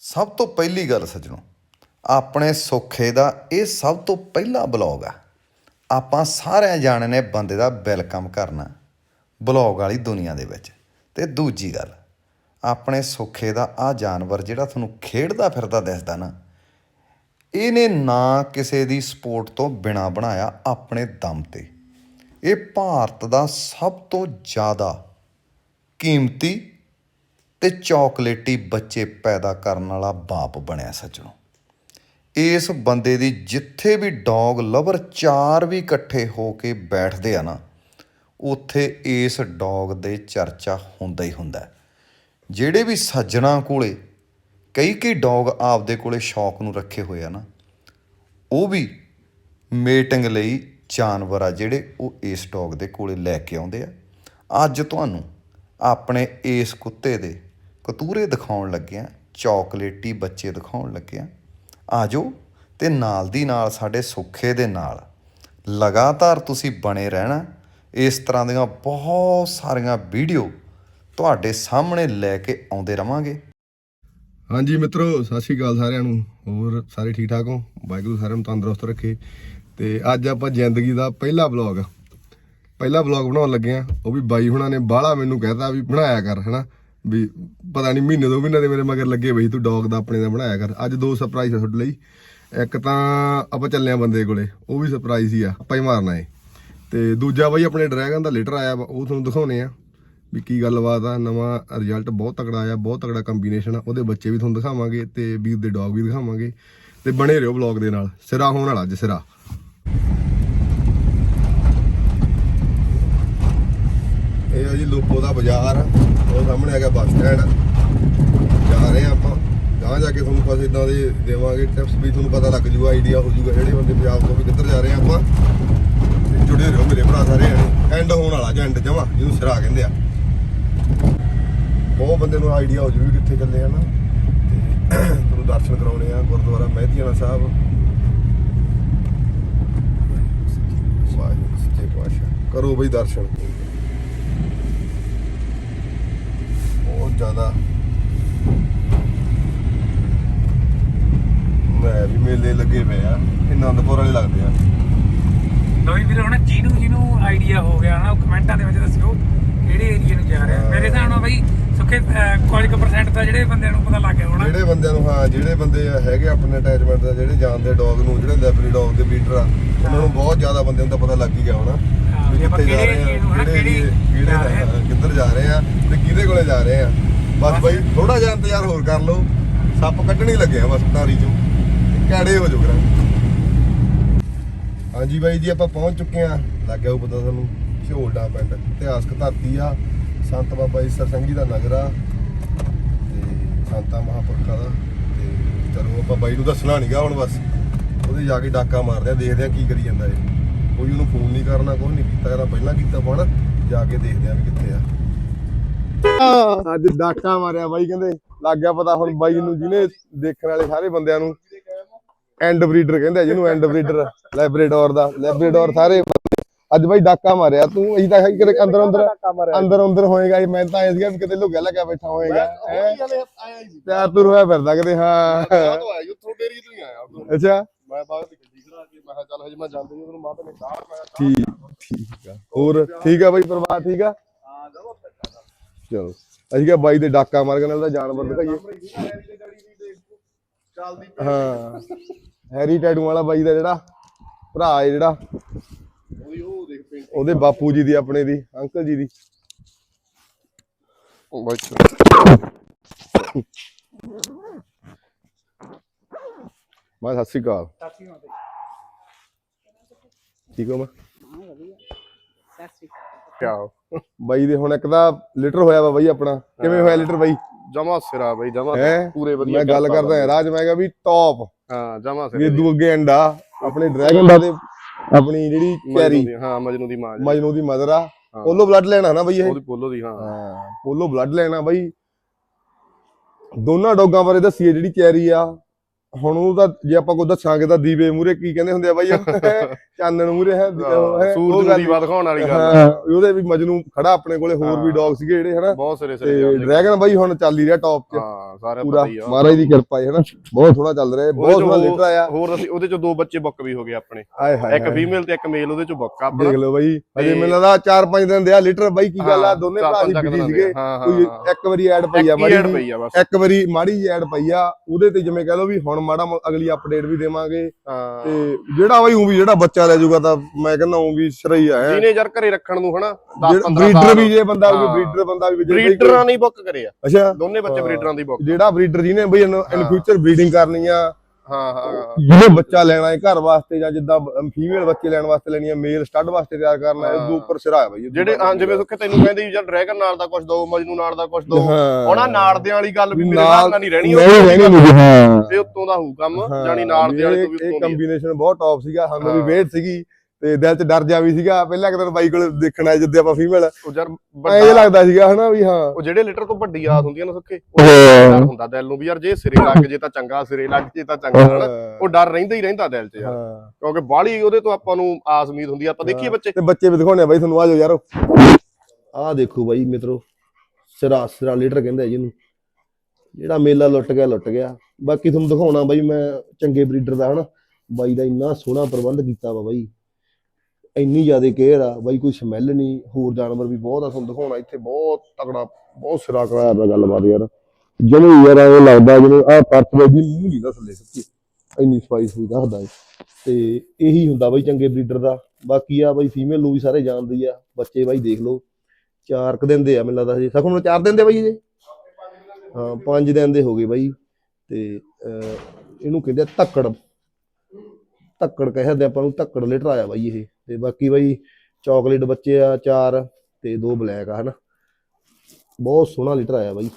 ਸਭ ਤੋਂ ਪਹਿਲੀ ਗੱਲ ਸੱਜਣੋ, ਆਪਣੇ ਸੁੱਖੇ ਦਾ ਇਹ ਸਭ ਤੋਂ ਪਹਿਲਾ ਬਲੌਗ ਆ। ਆਪਾਂ ਸਾਰਿਆਂ ਜਾਣੇ ਨੇ ਬੰਦੇ ਦਾ ਵੈਲਕਮ ਕਰਨਾ ਬਲੌਗ ਵਾਲੀ ਦੁਨੀਆ ਦੇ ਵਿੱਚ। ਤੇ ਦੂਜੀ ਗੱਲ, ਆਪਣੇ ਸੁੱਖੇ ਦਾ ਆ ਜਾਨਵਰ ਜਿਹੜਾ ਤੁਹਾਨੂੰ ਖੇਡਦਾ ਫਿਰਦਾ ਦਿਸਦਾ ਨਾ, ਇਹਨੇ ਨਾ ਕਿਸੇ ਦੀ ਸਪੋਰਟ ਤੋਂ ਬਿਨਾ ਬਣਾਇਆ ਆਪਣੇ ਦਮ ਤੇ। ਇਹ ਭਾਰਤ ਦਾ ਸਭ ਤੋਂ ਜ਼ਿਆਦਾ ਕੀਮਤੀ ਤੇ ਚੌਕਲੇਟੀ ਬੱਚੇ ਪੈਦਾ ਕਰਨ ਵਾਲਾ ਬਾਪ ਬਣਿਆ ਸੱਜਣੋ। ਇਸ ਬੰਦੇ ਦੀ ਜਿੱਥੇ ਵੀ ਡੌਗ ਲਵਰ ਚਾਰ ਵੀ ਇਕੱਠੇ ਹੋ ਕੇ ਬੈਠਦੇ ਆ ਨਾ, ਉੱਥੇ ਇਸ ਡੌਗ ਦੇ ਚਰਚਾ ਹੁੰਦਾ ਹੀ ਹੁੰਦਾ ਜਿਹੜੇ ਵੀ ਸੱਜਣਾ ਕੋਲੇ, ਕਈ ਕਈ ਡੌਗ ਆਪਦੇ ਕੋਲੇ ਸ਼ੌਕ ਨੂੰ ਰੱਖੇ ਹੋਏ ਆ ਨਾ, ਉਹ ਵੀ ਮੀਟਿੰਗ ਲਈ ਜਾਨਵਰ ਆ ਜਿਹੜੇ ਉਹ ਇਸ ਡੌਗ ਦੇ ਕੋਲੇ ਲੈ ਕੇ ਆਉਂਦੇ ਆ। ਅੱਜ ਤੁਹਾਨੂੰ ਆਪਣੇ ਇਸ ਕੁੱਤੇ ਦੇ ਕਤੂਰੇ ਦਿਖਾਉਣ ਲੱਗਿਆ, ਚੌਕਲੇਟੀ ਬੱਚੇ ਦਿਖਾਉਣ ਲੱਗਿਆ, ਆਜੋ ਤੇ ਨਾਲ ਦੀ ਨਾਲ ਸਾਡੇ ਸੁੱਖੇ ਦੇ ਨਾਲ। ਲਗਾਤਾਰ ਤੁਸੀਂ ਬਣੇ ਰਹਿਣਾ। ਇਸ ਤਰ੍ਹਾਂ ਦੀਆਂ ਬਹੁਤ ਸਾਰੀਆਂ ਵੀਡੀਓ ਤੁਹਾਡੇ ਸਾਹਮਣੇ ਲੈ ਕੇ ਆਉਂਦੇ ਰਵਾਂਗੇ। ਹਾਂਜੀ ਮਿੱਤਰੋ, ਸਤਿ ਸ਼੍ਰੀ ਅਕਾਲ ਸਾਰਿਆਂ ਨੂੰ। ਹੋਰ ਸਾਰੇ ਠੀਕ ਠਾਕ ਹੋ? ਵਾਹਿਗੁਰੂ ਸਾਰਿਆਂ ਨੂੰ ਤੰਦਰੁਸਤ ਰੱਖੇ। ਤੇ ਅੱਜ ਆਪਾਂ ਜ਼ਿੰਦਗੀ ਦਾ ਪਹਿਲਾ ਵਲੌਗ। ਪਹਿਲਾ ਵਲੌਗ ਬਣਾਉਣ ਲੱਗੇ ਆ ਉਹ ਵੀ ਬਾਈ ਹੁਣਾਂ ਨੇ ਬਾਹਲਾ ਮੈਨੂੰ ਕਹਿਤਾ ਵੀ ਬਣਾਇਆ ਕਰ, ਹਨਾ? ਵੀ ਪਤਾ ਨਹੀਂ ਮਹੀਨੇ ਦੋ ਮਹੀਨੇ ਦੇ ਮੇਰੇ ਮਗਰ ਲੱਗੇ ਬਈ ਤੂੰ ਡੌਗ ਦਾ ਆਪਣੇ ਦਾ ਬਣਾਇਆ ਕਰ। ਅੱਜ ਦੋ ਸਰਪ੍ਰਾਈਜ਼ ਆ ਤੁਹਾਡੇ ਲਈ। ਇੱਕ ਤਾਂ ਆਪਾਂ ਚੱਲੇ ਆ ਬੰਦੇ ਕੋਲੇ ਉਹ ਵੀ ਸਰਪ੍ਰਾਈਜ਼ ਹੀ ਆ ਆਪਾਂ ਹੀ ਮਾਰਨਾ ਏ। ਤੇ ਦੂਜਾ ਬਾਈ ਆਪਣੇ ਡਰੈਗਨ ਦਾ ਲੈਟਰ ਆਇਆ ਵਾ, ਉਹ ਤੁਹਾਨੂੰ ਦਿਖਾਉਣੇ ਆ। ਵੀ ਕੀ ਗੱਲਬਾਤ ਆ ਨਵਾਂ ਰਿਜ਼ਲਟ ਬਹੁਤ ਤਕੜਾ ਆਇਆ ਬਹੁਤ ਤਕੜਾ ਕੰਬੀਨੇਸ਼ਨ ਆ। ਉਹਦੇ ਬੱਚੇ ਵੀ ਤੁਹਾਨੂੰ ਦਿਖਾਵਾਂਗੇ ਤੇ ਵੀਰ ਦੇ ਡੌਗ ਵੀ ਦਿਖਾਵਾਂਗੇ। ਤੇ ਬਣੇ ਰਹੋ ਵਲੌਗ ਦੇ ਨਾਲ ਸਿਰਾ ਹੋਣ ਵਾਲਾ ਅੱਜ ਸਿਰਾ। ਇਹ ਆ ਜੀ ਲੋਪੋ ਦਾ ਬਾਜ਼ਾਰ। ਉਹ ਸਾਹਮਣੇ ਹੈਗਾ ਬੱਸ ਸਟੈਂਡ। ਜਾ ਰਹੇ ਆ ਆਪਾਂ। ਗਾਂ ਜਾ ਕੇ ਤੁਹਾਨੂੰ ਕੁਝ ਇਦਾਂ ਦੇ ਦੇਵਾਂਗੇ ਟਿਪਸ ਵੀ ਤੁਹਾਨੂੰ ਪਤਾ ਲੱਗ ਜੂਗਾ ਆਈਡੀਆ ਹੋ ਜੂਗਾ ਜਿਹੜੇ ਬੰਦੇ ਪੰਜਾਬ ਤੋਂ ਵੀ ਕਿੱਧਰ ਜਾ ਰਹੇ ਆ ਆਪਾਂ। ਤੇ ਜੁੜੇ ਰਹੋ ਮੇਰੇ ਭਰਾ ਸਾਰੇ ਐਂਡ ਹੋਣ ਵਾਲਾ ਜਾਂ ਐਂਡ ਜਮਾ, ਜਿਹਨੂੰ ਸਿਰਾ ਕਹਿੰਦੇ ਆ। ਬਹੁਤ ਬੰਦੇ ਨੂੰ ਆਈਡੀਆ ਹੋ ਜੂ ਕਿੱਥੇ ਚੱਲੇ ਆ ਨਾ। ਤੇ ਤੁਹਾਨੂੰ ਦਰਸ਼ਨ ਕਰਾਉਣੇ ਆ ਗੁਰਦੁਆਰਾ ਮਹਿਤੀਆਣਾ ਸਾਹਿਬ। ਵਾਹਿਗੁਰੂ ਸੱਚੇ ਪਾਤਸ਼ਾਹ। ਕਰੋ ਬਈ ਦਰਸ਼ਨ ਬਹੁਤ ਜ਼ਿਆਦਾ। ਮੈਂ ਵੀ ਮੇਲੇ ਲੱਗੇ ਪਏ ਆ ਆਨੰਦਪੁਰ ਵਾਲੇ ਲੱਗਦੇ ਆ। ਲੋਈ ਵੀਰ ਹੁਣ ਜਿਹਨੂੰ ਜਿਹਨੂੰ ਆਈਡੀਆ ਹੋ ਗਿਆ ਨਾ ਉਹ ਕਮੈਂਟਾਂ ਦੇ ਵਿੱਚ ਦੱਸਿਓ ਕਿਹੜੇ ਏਰੀਆ ਨੂੰ ਜਾ ਰਿਹਾ। ਮੇਰੇ ਹਿਸਾਬ ਨਾਲ ਬਈ ਸੁੱਕੇ ਕੁਝ ਕੁ ਪਰਸੈਂਟ ਤਾਂ ਜਿਹੜੇ ਬੰਦਿਆਂ ਨੂੰ ਪਤਾ ਲੱਗ ਗਿਆ ਹੋਣਾ। ਜਿਹੜੇ ਬੰਦਿਆਂ ਨੂੰ ਹਾਂ ਜਿਹੜੇ ਬੰਦੇ ਹੈਗੇ ਆਪਣੇ ਅਟੈਚਮੈਂਟ ਦਾ ਜਿਹੜੇ ਜਾਣਦੇ ਡੌਗ ਨੂੰ ਜਿਹੜੇ ਲੈਬਰੀ ਡੌਗ ਦੇ ਬਰੀਡਰ ਆ ਉਹਨਾਂ ਨੂੰ ਬਹੁਤ ਜ਼ਿਆਦਾ ਬੰਦਿਆਂ ਨੂੰ ਤਾਂ ਪਤਾ ਲੱਗ ਹੀ ਗਿਆ ਹੋਣਾ ਕਿੱਥੇ ਜਾ ਕਿਹੜੇ ਰਹੇ ਆ ਹਨਾ, ਕਿਹੜੇ ਕਿਹੜੀ ਕਿੱਧਰ ਜਾ ਰਹੇ ਆ ਤੇ ਕਿਹਦੇ ਕੋਲੇ ਜਾ ਰਹੇ ਆ। ਬਸ ਬਾਈ ਥੋੜਾ ਜਿਹਾ ਇੰਤਜ਼ਾਰ ਹੋਰ ਕਰ ਲਓ। ਸੱਪ ਕੱਢਣ ਲੱਗਿਆ ਬਸ ਟਾਰੀ ਚੋਂ। ਕੈੜੇ ਹੋ ਜਾਓ ਹਾਂਜੀ ਬਾਈ ਜੀ, ਆਪਾਂ ਪਹੁੰਚ ਚੁੱਕੇ ਆ ਲੱਗਿਆ ਉਹ ਪਤਾ ਤੁਹਾਨੂੰ ਝੋਲਡਾ ਪਿੰਡ। ਇਤਿਹਾਸਕ ਧਰਤੀ ਆ। ਸੰਤ ਬਾਬਾ ਈਸਰ ਸਿੰਘ ਜੀ ਦਾ ਨਗਰ ਆ। ਤੇ ਸੰਤਾਂ ਮਹਾਪੁਰਖਾਂ ਦਾ। ਤੇ ਚਲੋ ਆਪਾਂ ਬਾਈ ਨੂੰ ਦੱਸਣਾ ਨਹੀਂਗਾ ਹੁਣ ਬਸ। ਉਹਦੇ ਜਾ ਕੇ ਡਾਕਾ ਮਾਰਦੇ ਆ, ਦੇਖਦੇ ਆ ਕੀ ਕਰੀ ਜਾਂਦਾ ਇਹ। ਕੋਈ ਉਹਨੂੰ ਫੋਨ ਨਹੀਂ ਕਰਨਾ ਕੁਝ ਨਹੀਂ ਕੀਤਾ ਕਰਨਾ ਪਹਿਲਾਂ ਕੀਤਾ ਪਾਣਾ ਜਾ ਕੇ ਦੇਖਦੇ ਆ ਵੀ ਕਿੱਥੇ ਆ। ਅੱਜ ਡਾਕਾ ਮਾਰਿਆ ਬਾਈ ਕਹਿੰਦੇ ਲੱਗ ਗਿਆ ਪਤਾ ਹੁਣ ਬਾਈ ਨੂੰ ਜਿਹਨੇ ਦੇਖਣ ਵਾਲੇ ਸਾਰੇ ਬੰਦਿਆਂ ਨੂੰ ਐਂਡ ਬਰੀਡਰ ਕਹਿੰਦੇ ਜਿਹਨੂੰ ਐਂਡ ਬਰੀਡਰ ਲੈਬਰੇਡੋਰ ਦਾ ਲੈਬਰੇਡੋਰ ਸਾਰੇ ਬੰਦੇ। ਅੱਜ ਬਾਈ ਡਾਕਾ ਮਾਰਿਆ ਤੂੰ ਅਸੀਂ ਤਾਂ ਕਿਤੇ ਅੰਦਰ ਅੰਦਰ ਅੰਦਰ ਅੰਦਰ ਹੋਏਗਾ ਮੈਂ ਤਾਂ ਐਂ ਸੀਗਾ ਵੀ ਕਿਤੇ ਲੁਕਿਆ ਲੱਗਿਆ ਬੈਠਾ ਹੋਏਗਾ ਹੈਂ? ਤਿਆਰ ਤੁਰ ਹੋਇਆ ਫਿਰਦਾ ਕਿਤੇ ਹਾਂ। ਅੱਛਾ। ਮੈਂ ਬਾਅਦ ਵਿੱਚ ਗੱਡੀ ਖੜਾ ਕੇ ਮੈਂ ਕਿਹਾ ਚੱਲ ਹਜੇ ਮੈਂ ਜਾਂਦੇ ਉਹਨੂੰ ਮਾਤਾ ਨੇ ਕਾਹ ਠੀਕ ਠੀਕ ਆ। ਹੋਰ ਠੀਕ ਆ ਬਾਈ ਪਰਿਵਾਰ ਠੀਕ ਆ? ਚਲੋ। ਅਸੀਂ ਕਿਹਾ ਬਾਈ ਦੇ ਡਾਕਾ ਮਾਰ ਕੇ ਨਾਲ ਦਾ ਜਾਨਵਰ ਦਿਖਾਈਏ। ਹਾਂ ਹੈਰੀ ਟੈਟੂ ਵਾਲਾ ਬਾਈ ਦਾ ਜਿਹੜਾ ਭਰਾ ਹੈ ਜਿਹੜਾ। ਉਹਦੀ ਉਹ ਦੇਖ ਪੇਂਟ ਉਹਦੇ ਬਾਪੂ ਜੀ ਦੀ ਆਪਣੇ ਦੀ ਅੰਕਲ ਜੀ ਦੀ। ਮੈਂ ਸਤਿ ਸ੍ਰੀ ਅਕਾਲ। ਠੀਕ ਹੋ ਮੈਂ? ਕਿਆ ਬਾਈ ਦੇ ਹੁਣ ਇੱਕ ਤਾਂ ਲੀਟਰ ਹੋਇਆ ਵਾ ਬਾਈ ਆਪਣਾ। ਕਿਵੇਂ ਹੋਇਆ ਲੀਟਰ ਬਾਈ? ਜਮਾ ਸਿਰਾ ਬਈ ਜਮਾ ਪੂਰੇ ਵਧੀਆ ਮੈਂ ਗੱਲ ਕਰਦਾ ਰਾਜ ਮੈਂ ਕਿਹਾ ਵੀ ਟੌਪ ਹਾਂ ਜਮਾ ਸਿਰਾ ਇਦੋਂ ਅੱਗੇ ਅੰਡਾ ਆਪਣੇ ਡਰੈਗਨ ਦਾ ਤੇ ਆਪਣੀ ਜਿਹੜੀ ਕੈਰੀ। ਹਾਂ ਮਜਨੂ ਦੀ ਮਾਂ। ਮਜਨੂ ਦੀ ਮਦਰ ਆ। ਪੋਲੋ ਬਲੱਡ ਲੈਣਾ ਨਾ ਬਾਈ ਇਹ? ਪੋਲੋ ਦੀ ਹਾਂ। ਹਾਂ ਪੋਲੋ ਬਲੱਡ ਲੈਣਾ ਬਾਈ। ਦੋਨਾਂ ਡੌਗਾਂ ਬਾਰੇ ਦੱਸੀਏ ਜਿਹੜੀ ਕੈਰੀ ਆ। ਹੁਣ ਉਹ ਤਾਂ ਜੇ ਆਪਾਂ ਕੋਈ ਦੱਸਾਂਗੇ ਤਾਂ ਦੀਵੇ ਮੂਰੇ ਕੀ ਕਹਿੰਦੇ ਹੁੰਦੇ ਆ ਬਾਈ ਚਾਨਣ ਮੂਰੇ ਹੈ ਸੂਰਜ ਦੀ ਬਾਤ ਦਿਖਾਉਣ ਵਾਲੀ ਗੱਲ ਹਾਂ ਉਹਦੇ ਵੀ ਮਜਨੂ ਖੜਾ ਆਪਣੇ ਕੋਲੇ ਹੋਰ ਵੀ। ਡੌਗ ਸੀਗੇ ਜਿਹੜੇ ਹਨਾ? ਬਹੁਤ ਸਿਰੇ ਸਿਰੇ। ਡਰੈਗਨ ਬਾਈ ਹੁਣ ਚੱਲ ਹੀ ਰਿਹਾ ਟੌਪ 'ਚ। ਹਾਂ ਸਾਰੇ ਪੂਰਾ ਪਤਾ ਹੀ ਆ। ਮਹਾਰਾਜ ਦੀ ਕਿਰਪਾ ਹੈ ਹਨਾ? ਬਹੁਤ ਸੋਹਣਾ ਚੱਲ ਰਿਹਾ ਬਹੁਤ ਚੋਂ ਲੀਟਰ ਆਇਆ। ਹੋਰ ਅਸੀਂ ਉਹਦੇ ਚੋਂ ਦੋ ਬੱਚੇ ਬੁੱਕ ਵੀ ਹੋ ਗਏ ਆਪਣੇ। ਹਾਏ ਹਾਏ ਇੱਕ। ਫੀਮੇਲ ਤੇ ਇੱਕ ਮੇਲ ਉਹਦੇ ਚੋਂ ਬੁੱਕ ਆ ਦੇਖ ਆਪਣਾ ਲਓ ਬਾਈ ਤੇ- ਮੈਨੂੰ ਲੱਗਦਾ 4-5 ਦਿਨ ਦੇ ਆ ਲੀਟਰ ਬਾਈ ਕੀ ਗੱਲ ਆ? ਦੋਨੇ ਚਾਰ ਭਰਾ ਪੰਜ ਦੀ ਬਿਜ਼ੀ ਦਿਨਾਂ ਸੀਗੇ। ਕੋਈ। ਇੱਕ ਵਾਰੀ ਐਡ ਪਈ ਆ ਮਾੜੀ ਇੱਕ ਵਾਰੀ ਮਾੜੀ ਐਡ ਪਈ ਆ ਉਹਦੇ ਤੇ ਜਿਵੇਂ ਕਹ ਲਓ ਵੀ ਹੁਣ ਮਾੜਾ ਮੋ- ਅਗਲੀ ਅਪਡੇਟ ਵੀ ਦੇਵਾਂਗੇ। ਹਾਂ। ਤੇ ਜਿਹੜਾ ਬਾਈ ਉਹ ਵੀ ਜਿਹੜਾ ਬੱਚਾ ਲੈ ਜਾਊਗਾ ਤਾਂ ਮੈਂ ਕਹਿੰਦਾ ਉਹ ਵੀ ਸਰਈ ਆ ਜਿਹਨੇ ਯਾਰ ਘਰੇ ਰੱਖਣ ਨੂੰ ਹਨਾ 10 15 ਬਰੀਡਰ ਵੀ ਜੇ ਬੰਦਾ ਹਾਂ। ਬਰੀਡਰ ਬੰਦਾ ਵੀ ਜੇ ਬਾਈ ਬਰੀਡਰਾਂ ਨਹੀਂ ਬੁੱਕ ਕਰੇ ਆ। ਕੋਈ- ਅੱਛਾ। ਦੋਨੇ ਬੱਚੇ ਹਾਂ। ਬਰੀਡਰਾਂ ਦੀ ਬੁੱਕ ਜਿਹੜਾ ਬਰੀਡਰ ਜਿਹਨੇ ਬਈ ਇਨ ਫਿਊਚਰ ਬਰੀਡਿੰਗ ਕਰਨੀ ਆ ਹਾਂ ਹਾਂ। ਜਿਹਨੇ ਬੱਚਾ ਲੈਣਾ ਹੈ ਘਰ ਵਾਸਤੇ ਜਾਂ ਜਿੱਦਾਂ ਫੀਮੇਲ ਬੱਚੇ ਲੈਣ ਵਾਸਤੇ ਲੈਣੀ ਹੈ ਮੇਲ ਸਟੱਡ ਵਾਸਤੇ ਤਿਆਰ ਕਰਨਾ ਹੈ ਉਹਦੇ ਉੱਪਰ ਸਿਰਾ ਹੈ ਬਈ ਜਿਹੜੇ ਹਾਂ ਜਿਵੇਂ ਸੁੱਖੇ ਤੈਨੂੰ ਕਹਿੰਦੇ ਯਾਰ ਡਰੈਗਨ ਨਾਲ ਦਾ ਕੁਝ ਦੋ ਮਜਨੂ ਨਾਲ ਦਾ ਕੁਝ ਦੋ। ਉਹਨਾਂ ਨਾੜਦਿਆਂ ਵਾਲੀ ਗੱਲ ਵੀ ਮੇਰੇ ਨਾਲ- ਨਹੀਂ ਰਹਿਣੀ ਉਹ ਨਹੀਂ ਰਹਿਣੀ ਨਹੀਂ ਹਾਂ ਤੇ ਉੱਤੋਂ ਦਾ ਹੋਊ ਕੰਮ ਜਾਨੀ ਨਾੜਦੇ ਵਾਲੇ ਤੋਂ ਵੀ ਇਹ- ਇਹ ਉੱਤੋਂ ਦੀ ਕੰਬੀਨੇਸ਼ਨ ਬਹੁਤ ਟੌਪ ਸੀਗਾ ਸਾਨੂੰ ਵੀ। ਵੇਟ ਸੀਗੀ ਤੇ ਦਿਲ 'ਚ ਡਰ ਜਾ ਵੀ ਸੀਗਾ। ਪਹਿਲਾਂ ਕਿਤੇ ਬਾਈ ਕੋਲ ਦੇਖਣਾ ਜਿੱਦੇ ਆਪਾਂ ਫੀਮੇਲ ਉਹ ਯਾਰ ਐਂ ਵੱਡਾ ਲੱਗਦਾ ਸੀਗਾ ਹਨਾ ਵੀ ਹਾਂ। ਉਹ ਜਿਹੜੇ ਲੀਟਰ ਤੋਂ ਵੱਡੀ ਆਸ ਹੁੰਦੀ ਆ ਨਾ ਸੁੱਖੇ ਉਹ ਹੁੰਦਾ ਦਿਲ ਨੂੰ ਵੀ ਯਾਰ ਜੇ ਸਿਰੇ ਲੱਗ ਜੇ ਤਾਂ ਚੰਗਾ ਸਿਰੇ ਲੱਗ ਜੇ ਤਾਂ ਚੰਗਾ ਹਨਾ। ਉਹ ਡਰ ਰਹਿੰਦਾ ਹੀ ਰਹਿੰਦਾ ਦਿਲ 'ਚ ਯਾਰ। ਕਿਉਂਕਿ ਬਾਹਲੀ ਉਹਦੇ ਤੋਂ ਆਪਾਂ ਨੂੰ ਆਸ ਉਮੀਦ ਹੁੰਦੀ ਆ। ਆਪਾਂ ਦੇਖੀਏ ਬੱਚੇ। ਤੇ ਬੱਚੇ ਵੀ ਦਿਖਾਉਣੇ ਆ ਬਾਈ ਤੁਹਾਨੂੰ ਆ ਜਾਓ ਯਾਰ। ਆਹ ਦੇਖੋ ਬਾਈ ਮਿੱਤਰੋ ਸਿਰਾ ਸਿਰਾ ਲੀਟਰ ਕਹਿੰਦੇ ਆ ਜਿਹਨੂੰ ਜਿਹੜਾ ਮੇਲਾ ਲੁੱਟ ਗਿਆ ਲੁੱਟ ਗਿਆ। ਬਾਕੀ ਤੁਹਾਨੂੰ ਦਿਖਾਉਣਾ ਬਾਈ ਮੈਂ ਚੰਗੇ ਬਰੀਡਰ ਦਾ ਹਨਾ। ਬਾਈ ਦਾ ਇੰਨਾ ਸੋਹਣਾ ਪ੍ਰਬੰਧ ਕੀਤਾ ਵਾ ਬਾਈ। ਇੰਨੀ ਜ਼ਿਆਦਾ ਕੇਅਰ ਆ ਬਾਈ ਕੋਈ ਸਮੈਲ ਨਹੀਂ ਹੋਰ ਜਾਨਵਰ ਵੀ ਬਹੁਤ ਆ ਤੁਹਾਨੂੰ ਦਿਖਾਉਣਾ ਇੱਥੇ ਬਹੁਤ ਤਕੜਾ ਬਹੁਤ ਸਿਰਾ ਕਰਾਇਆ ਦਾ ਗੱਲਬਾਤ ਯਾਰ। ਜਿਵੇਂ ਯਾਰ ਇਹ ਲੱਗਦਾ ਜਿਵੇਂ ਆਹ ਪਰਤ ਦੀ ਮੂੰਹ ਨਹੀਂ ਥੱਲੇ ਸੱਚੀ। ਇੰਨੀ ਸਪਾਈਸ ਵੀ ਦੱਸਦਾ ਏ ਤੇ ਇਹੀ ਹੁੰਦਾ ਬਾਈ ਚੰਗੇ ਬਰੀਡਰ ਦਾ। ਬਾਕੀ ਆ ਬਾਈ ਫੀਮੇਲ ਨੂੰ ਵੀ ਸਾਰੇ ਜਾਣਦੇ ਆ। ਬੱਚੇ ਬਾਈ ਦੇਖ ਲਓ। ਚਾਰ ਕੁ ਦਿਨ ਦੇ ਆ ਮੈਨੂੰ ਲੱਗਦਾ ਹਜੇ। ਸਖਮ ਨੂੰ ਚਾਰ ਦਿਨ ਦੇ ਬਾਈ ਜੀ ਹਾਂ ਪੰਜ ਦਿਨ ਦੇ ਹੋ ਗਏ ਬਾਈ। ਤੇ ਅਹ, ਇਹਨੂੰ ਕਹਿੰਦੇ ਆ ਧੱਕੜ ਧੱਕੜ ਕਹਿੰਦੇ ਆਪਾਂ ਨੂੰ ਧੱਕੜ ਲੀਟਰ ਆਇਆ ਬਾਈ ਇਹ। ਤੇ ਬਾਕੀ ਬਾਈ ਚਾਕਲੇਟ ਬੱਚੇ ਆ ਚਾਰ ਤੇ ਦੋ ਬਲੈਕ ਆ ਹਨਾ? ਬਹੁਤ ਸੋਹਣਾ ਲੀਟਰ ਆਇਆ ਬਾਈ।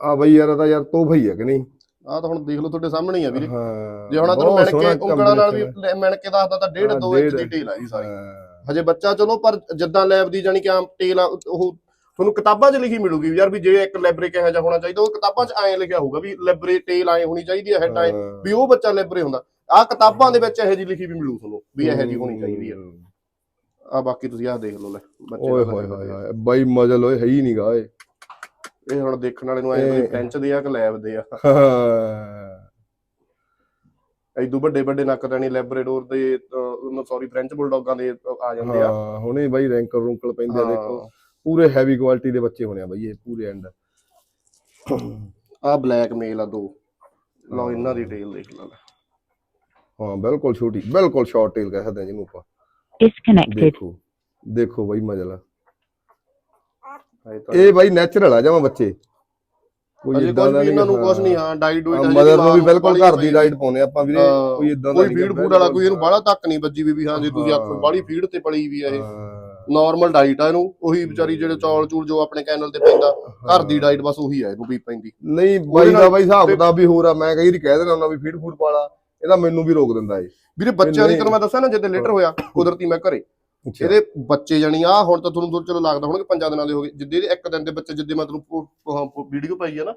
ਆ ਬਾਈ ਯਾਰ ਤਾਂ ਯਾਰ ਤੋਹਫਾ ਹੀ ਆ ਕਿ ਨਹੀਂ? ਆਹ ਤਾਂ ਹੁਣ ਦੇਖ ਲਓ ਤੁਹਾਡੇ ਸਾਹਮਣੇ ਹੀ ਆ ਵੀਰੇ। ਹਾਂ ਜੇ ਹੁਣ ਬਹੁਤ ਮਿਣ ਕੇ ਉਂਗਲਾਂ ਨਾਲ ਵੀ ਮਿਣ ਕੇ ਦੱਸਦਾ ਤਾਂ ਡੇਢ ਹਾਂ, 2 ਇੰਚ। ਦੀ ਢੇਲ ਆ ਜੀ ਸਾਰੀ। ਹਜੇ ਬੱਚਾ ਚਲੋ ਪਰ ਜਿੱਦਾਂ ਲੈਬ ਦੀ ਜਾਨੀ ਕਿ ਆਮ ਟੇਲ ਆ ਉਹ ਤੁਹਾਨੂੰ ਕਿਤਾਬਾਂ 'ਚ ਲਿਖੀ ਮਿਲੂਗੀ ਯਾਰ ਵੀ ਜੇ ਇੱਕ ਲੈਬਰੇ ਕਿਹੋ ਜਿਹਾ ਹੋਣਾ ਚਾਹੀਦਾ ਉਹ ਕਿਤਾਬਾਂ 'ਚ ਐਂ ਲਿਖਿਆ ਹੋਊਗਾ ਵੀ ਲੈਬਰੇ ਟੇਲ ਐਂ ਹੋਣੀ ਚਾਹੀਦੀ ਹੈ ਹੈਡ ਐਂ। ਵੀ ਉਹ ਬੱਚਾ ਲੈਬਰੇ ਹੁੰਦਾ। ਆ ਕਿਤਾਬਾਂ ਦੇ ਵਿੱਚ ਇਹੋ ਜੀ ਲਿਖੀ ਵੀ ਮਿਲੂ ਤੁਹਾਨੂੰ ਵੀ ਇਹੋ ਜੀ ਹੋਣੀ ਚਾਹੀਦੀ ਆ। ਆ ਬਾਕੀ ਤੁਸੀਂ ਆਹ ਦੇਖ ਲਓ ਲੈ ਬੱਚੇ ਓਏ ਹੋਏ ਹੋਏ। ਹੋਏ ਬਾਈ ਮਜਲ ਓਏ ਹੈ ਹੀ ਨਹੀਂਗਾ ਓਏ। ਇਹ ਹੁਣ ਦੇਖਣ ਵਾਲੇ ਨੂੰ ਐਂ ਫ੍ਰੈਂਚ ਦੇ ਆ ਕਿ ਲੈਬ ਦੇ ਆ। ਐਦੂ ਵੱਡੇ ਵੱਡੇ ਨੱਕ ਰਾਣੀ ਲੈਬਰੇਡੋਰ ਦੇ ਸੌਰੀ ਫ੍ਰੈਂਚ ਬੁਲਡੌਗਾਂ ਦੇ ਆ ਜਾਂਦੇ ਆ। ਹਾਂ ਹੁਣੇ ਬਾਈ ਰੈਂਕਰ ਰੁੰਕਲ ਪੈਂਦੇ ਆ। ਦੇਖੋ। ਪੂਰੇ ਹੈਵੀ ਕੁਆਲਿਟੀ ਦੇ ਬੱਚੇ ਹੋਣੇ ਆ ਬਾਈ ਇਹ ਪੂਰੇ ਐਂਡ ਆ ਬਲੈਕ ਮੇਲ ਆ ਦੋ। ਲਓ ਇਹਨਾਂ ਦੀ ਟੇਲ ਦੇਖ ਲਓ ਹਾਂ ਬਿਲਕੁਲ ਛੋਟੀ ਬਿਲਕੁਲ ਸ਼ਾਰਟ ਟੇਲ ਕਹਿ ਸਕਦੇ ਆ ਜਿਹਨੂੰ ਆਪਾਂ। Disconnected. ਦੇਖੋ ਦੇਖੋ ਬਾਈ ਮਜਲ ਇਹ ਬਾਈ ਨੈਚੁਰਲ ਆ ਜਾਵਾਂ ਬੱਚੇ। ਕੋਈ ਅਜੇ ਕੁਝ ਦਾ ਵੀ ਇਹਨਾਂ ਨੂੰ। ਕੁਝ ਨਹੀਂ ਹਾਂ ਡਾਈਟ ਡੂਇਟ ਹਾਂ, ਮਦਰ ਨੂੰ ਵੀ ਬਿਲਕੁਲ ਘਰ ਦੀ ਡਾਈਟ ਪਾਉਨੇ ਆਪਾਂ ਵੀਰੇ ਕੋਈ ਇਦਾਂ ਦਾ ਕੋਈ ਫੀਡ ਫੂਡ ਵਾਲਾ ਕੋਈ ਇਹਨੂੰ ਬਾਹਲਾ ਤੱਕ ਨਹੀਂ ਵੱਜੀ ਵੀ ਵੀ ਹਾਂ ਜੇ ਤੁਸੀਂ ਆਖੋ ਬਾਹਲੀ ਫੀਡ ਤੇ ਪਲੀ ਵੀ ਆ ਇਹ। ਨਾਰਮਲ ਡਾਈਟ ਆ ਇਹਨੂੰ ਉਹੀ ਵਿਚਾਰੀ ਜਿਹੜੇ ਚੌਲ ਚੂਲ ਜੋ ਆਪਣੇ ਚੈਨਲ ਤੇ ਪੈਂਦਾ ਘਰ ਦੀ ਡਾਈਟ ਬਸ ਉਹੀ ਆ ਇਹਨੂੰ ਵੀ ਪੈਂਦੀ। ਨਹੀਂ ਬਾਈ ਦਾ ਬਾਈ ਹਿਸਾਬ ਕਿਤਾਬ ਵੀ ਹੋਰ ਆ ਮੈਂ ਕਈ ਵਾਰੀ ਕਹਿ ਦੇਣਾ ਹੁੰਦਾ ਵੀ ਫੀਡ ਫੂਡ ਪਾਲਾ। ਇਹਦਾ ਮੈਨੂੰ ਵੀ ਰੋਕ ਦਿੰਦਾ ਏ। ਵੀਰੇ ਬੱਚਿਆਂ ਦੀ। ਤੈਨੂੰ ਮੈਂ ਦੱਸਿਆ ਨਾ ਜਦੋਂ ਲੀਟਰ ਹੋਇਆ ਕੁਦਰਤੀ ਮੈਂ ਘਰੇ। ਇਹਦੇ ਬੱਚੇ ਜਾਨੀ ਆ ਹੁਣ ਤਾਂ ਤੁਹਾਨੂੰ ਚਲੋ ਲੱਗਦਾ ਹੋਣਗੇ ਪੰਜਾਂ ਦਿਨਾਂ ਦੇ ਹੋ ਗਏ। ਜਿੱਦੇ ਇੱਕ ਦਿਨ ਦੇ ਬੱਚੇ ਜਿੱਦੇ ਮੈਂ ਤੁਹਾਨੂੰ ਵੀਡੀਓ ਪਾਈ ਆ ਨਾ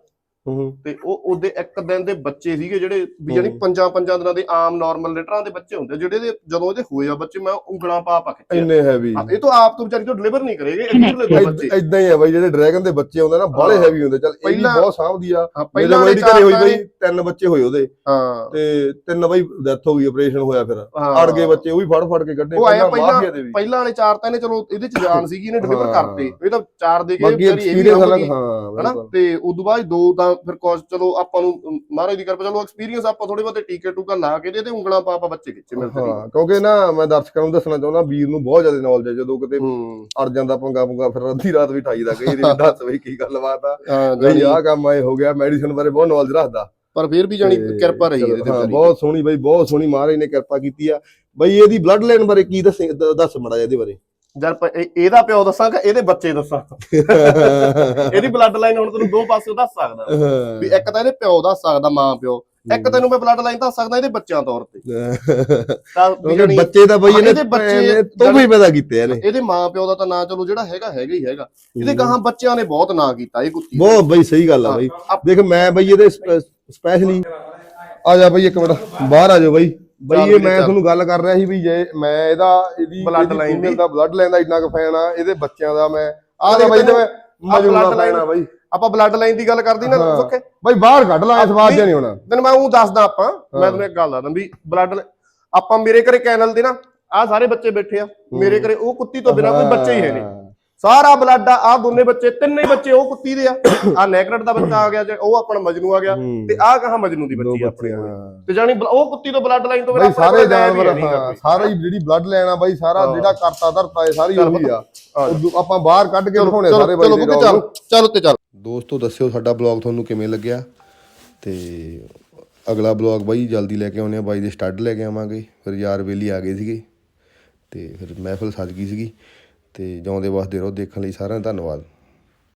ਤੇ ਉਹ ਉਹਦੇ ਇੱਕ ਦਿਨ ਦੇ ਬੱਚੇ ਸੀਗੇ ਜਿਹੜੇ ਵੀ ਜਾਨੀ ਹੂੰ। ਪੰਜਾਂ ਪੰਜਾਂ ਦਿਨਾਂ ਦੇ ਆਮ ਨਾਰਮਲ ਲੀਟਰਾਂ ਦੇ ਬੱਚੇ ਹੁੰਦੇ ਜਿਹੜੇ ਦੇ ਜਦੋਂ ਇਹਦੇ ਹੋਏ ਆ ਬੱਚੇ ਮੈਂ ਉਂਗਲਾਂ ਪਾ ਪਾ ਖਿੱਚੇ ਇੰਨੇ ਹੈਵੀ। ਇਹ ਤਾਂ ਆਪ ਤੋਂ ਵਿਚਾਰੀ ਤੋਂ ਡਿਲੀਵਰ ਨਹੀਂ ਕਰੇਗੇ ਇਹ ਬੱਚੇ? ਇਦਾਂ ਹੀ ਆ ਬਾਈ ਜਿਹੜੇ ਡਰੈਗਨ ਦੇ ਬੱਚੇ ਹੁੰਦੇ ਨਾ ਬਾਹਲੇ ਹਾਂ। ਹੈਵੀ ਹੁੰਦੇ ਚੱਲ ਇਹ ਵੀ ਬਹੁਤ ਸਾਂਭਦੀ ਆ। ਪਹਿਲਾਂ ਮੇਰੀ ਵਾਲੇ ਘਰੇ ਹੋਈ ਬਈ ਤਿੰਨ ਬੱਚੇ ਹੋਏ ਉਹਦੇ। ਹਾਂ। ਤੇ ਤਿੰਨ ਬਾਈ ਡੈਥ ਹੋ ਗਈ ਆਪਰੇਸ਼ਨ ਹੋਇਆ ਫਿਰ। ਅੜ ਗਏ ਬੱਚੇ ਉਹ ਵੀ ਫੜ ਫੜ ਕੇ ਕੱਢੇ ਪਹਿਲਾਂ ਮਾਫੀਆ ਦੇ ਵੀ। ਪਹਿਲਾਂ ਵਾਲੇ ਚਾਰ ਤਾਂ ਇਹਨੇ ਚਲੋ ਇਹਦੇ ਚ ਜਾਨ ਸੀਗੀ ਇਹਨੇ ਡਿਲੀਵਰ। ਕਰਤੇ। ਇਹ ਤਾਂ ਚਾਰ ਦੇ ਕੇ ਬਾਕੀ ਵਿਚਾਰੀ ਇਹ ਵੀ ਐਕਸਪੀਰੀਅੰਸ ਲੰਘ ਅਲੱਗ ਗਈ, ਹਾਂ ਹਨਾ? ਬਿਲਕੁਲ। ਤੇ ਉਦੋਂ ਬਾਅਦ ਦੋ ਤਾਂ ਫਿਰ ਕੋਸ ਚਲੋ ਆਪਾਂ ਨੂੰ ਮਹਾਰਾਜ ਦੀ ਕਿਰਪਾ ਚਲੋ ਐਕਸਪੀਰੀਅੰਸ ਆਪਾਂ ਥੋੜੇ ਬਹੁਤੇ ਟੀਕੇ ਟੂਕਾ ਲਾ ਕੇ ਤੇ ਇਹਦੇ ਉਂਗਲਾਂ ਪਾ ਪਾ ਬੱਚੇ ਖਿੱਚੇ ਮਿਲਦੇ ਹਾਂ ਕਿਉਂਕਿ ਨਾ ਮੈਂ ਦਰਸ਼ਕਾਂ ਨੂੰ ਦੱਸਣਾ ਚਾਹੁੰਦਾ ਵੀਰ ਨੂੰ ਬਹੁਤ ਜ਼ਿਆਦਾ ਨੌਲੇਜ ਹੈ ਜਦੋਂ ਕਿਤੇ ਅੜ ਜਾਂਦਾ ਪੰਗਾ ਪੁੰਗਾ ਫਿਰ ਅੱਧੀ ਰਾਤ ਵੀ ਠਾਈ ਦਾ ਕਈ ਵੀ ਦੱਸ ਬਈ ਕੀ ਗੱਲਬਾਤ ਆ। ਹਾਂ, ਬਈ ਜਾਣੀ- ਆਹ ਕੰਮ ਆਏ ਹੋ ਗਿਆ ਮੈਡੀਸਨ ਬਾਰੇ ਬਹੁਤ ਨੌਲੇਜ ਰੱਖਦਾ। ਪਰ ਫਿਰ ਵੀ ਜਾਨੀ ਤੇ ਕਿਰਪਾ ਰਹੀ ਇਹਦੇ ਤੇ ਬਹੁਤ ਸੋਹਣੀ ਬਈ ਬਹੁਤ ਸੋਹਣੀ ਮਹਾਰਾਜ ਨੇ ਕਿਰਪਾ ਕੀਤੀ ਆ। ਬਈ ਇਹਦੀ ਬਲੱਡ ਲਾਈਨ ਬਾਰੇ ਕੀ ਦੱਸੇ ਦ- ਦੱਸ ਮੜਾ ਇਹਦੇ ਬਾਰੇ। ਜਦ ਪ- ਇਹ- ਇਹਦਾ ਪਿਓ ਦੱਸਾਂ ਕਿ ਇਹਦੇ ਬੱਚੇ ਦੱਸਾਂ? ਇਹਦੀ ਬਲੱਡ ਲਾਈਨ ਹੁਣ ਤੈਨੂੰ ਦੋ ਪਾਸੇ ਦੱਸ ਸਕਦਾ। ਵੀ ਇੱਕ ਤਾਂ ਇਹਦੇ ਪਿਓ ਦੱਸ ਸਕਦਾ ਮਾਂ ਪਿਓ। ਇੱਕ ਤੈਨੂੰ ਮੈਂ ਬਲੱਡ ਲਾਈਨ ਦੱਸ ਸਕਦਾ ਇਹਦੇ ਬੱਚਿਆਂ ਤੌਰ ਤੇ। ਤਾਂ ਵੀ ਕਿਉਂਕਿ ਜਾਣੀ ਬੱਚੇ ਤਾਂ ਬਈ ਹਾਂ, ਇਹਨੇ ਇਹਦੇ ਬੱਚੇ ਤੋਂ ਵੀ ਪੈਦਾ ਕੀਤੇ ਆ ਇਹਨੇ। ਇਹਦੇ ਮਾਂ ਪਿਓ ਦਾ ਤਾਂ ਨਾਂ ਚਲੋ ਜਿਹੜਾ ਹੈਗਾ ਹੈਗਾ ਹੀ ਹੈਗਾ। ਇਹਦੇ ਗਾਹਾਂ ਬੱਚਿਆਂ ਨੇ ਬਹੁਤ ਨਾਂ ਕੀਤਾ ਇਹ ਕੁੱਤੀ ਬਹੁਤ ਬਈ ਸਹੀ ਗੱਲ ਆ ਬਈ। ਦੇਖ ਮੈਂ ਬਈ ਇਹਦੇ ਸਪੈਸ਼ਲੀ ਆ ਜਾ ਬਈ ਇੱਕ ਮਿੰਟ ਬਾਹਰ ਆ ਜਾਓ ਬਈ। ਬਈ ਇਹ ਮੈਂ। ਤੁਹਾਨੂੰ ਗੱਲ ਕਰ ਰਿਹਾ ਸੀ ਵੀ ਜੇ ਮੈਂ ਇਹਦਾ ਇਹਦੀ line female ਦੀ। ਦਾ ਬਲੱਡ ਲਾਈਨ ਦਾ ਇੰਨਾ ਕੁ ਫੈਨ ਆ ਇਹਦੇ ਬੱਚਿਆਂ ਦਾ ਮੈਂ। ਆਹ ਦੇਖ ਬਈ ਤੇ ਮੈਂ ਆਹ ਆ line- ਬਈ। ਆਪਾਂ ਬਲੱਡ ਲਾਈਨ ਦੀ ਗੱਲ ਕਰਦੀ ਨਾ। ਸੁੱਖੇ। ਬਈ ਬਾਹਰ ਕੱਢ ਲਾ ਇਸ ਵਾਰ ਨਹੀਂ ਹੋਣਾ। ਤੈਨੂੰ ਮੈਂ ਉਹ ਦੱਸਦਾ ਆਪਾਂ ਮੈਂ ਤੈਨੂੰ ਇੱਕ ਗੱਲ ਦੱਸਦਾ ਵੀ ਬਲੱਡ ਆਪਾਂ ਮੇਰੇ ਘਰੇ ਕੈਨਲ ਦੇ ਨਾ ਆ ਸਾਰੇ ਬੱਚੇ ਬੈਠੇ ਆ। ਮੇਰੇ ਘਰੇ ਉਹ ਕੁੱਤੀ ਤੋਂ ਬਿਨਾ ਕੋਈ ਬੱਚੇ ਹੀ ਹੈ ਨਹੀਂ। ਸਾਰਾ ਬਲੱਡ ਆ ਆ ਦੋਨੇ ਬੱਚੇ ਤਿੰਨੇ ਹੀ ਬੱਚੇ ਉਹ ਕੁੱਤੀ ਦੇ ਆ। ਆ ਨੈਕਰਟ ਦਾ ਬੱਚਾ ਆ ਗਿਆ ਜੇ ਉਹ ਆਪਣਾ ਮਜਨੂ ਆ ਗਿਆ ਹੂੰ। ਤੇ ਆ ਕਹਾ ਮਜਨੂ ਦੀ ਬੱਚੀ ਆ ਆਪਣੇ? ਹਾਂ ਤੇ ਜਾਨੀ ਉਹ ਕੁੱਤੀ ਤੋਂ ਬਲੱਡ ਲਾਈਨ ਤੋਂ ਬਈ ਸਾਰੇ ਜਾਨਵਰ ਹਾਂ ਸਾਰਾ ਹੀ ਜਿਹੜੀ ਬਲੱਡ ਲਾਈਨ ਆ ਬਈ ਸਾਰਾ ਹਾਂ। ਜਿਹੜਾ ਕਰਤਾ ਧਰਤਾ ਇਹ ਸਾਰੀ ਉਹੀ ਆ। ਆਪਾਂ ਬਾਹਰ ਕੱਢ ਕੇ ਦਿਖਾਉਣੇ ਸਾਰੇ ਬਾਈ ਚਲੋ ਚੱਲ। ਚੱਲ ਉੱਤੇ ਚੱਲ। ਦੋਸਤੋ ਦੱਸਿਓ ਸਾਡਾ ਬਲੌਗ ਤੁਹਾਨੂੰ ਕਿਵੇਂ ਲੱਗਿਆ? ਤੇ ਅਗਲਾ ਬਲੌਗ ਬਾਈ ਜਲਦੀ ਲੈ ਕੇ ਆਉਣੇ ਆ। ਬਾਈ ਦੇ ਸਟੱਡ ਲੈ ਕੇ ਆਵਾਂਗੇ। ਫਿਰ ਯਾਰ ਵੇਲੀ ਆ ਗਏ ਸੀਗੇ। ਤੇ ਫਿਰ ਮਹਿਫਲ ਸਜ ਗਈ ਸੀਗੀ। ਤੇ ਜਿਉਂਦੇ ਵਾਸਤੇ ਰਹੋ ਦੇਖਣ ਲਈ ਸਾਰਿਆਂ ਦਾ ਧੰਨਵਾਦ।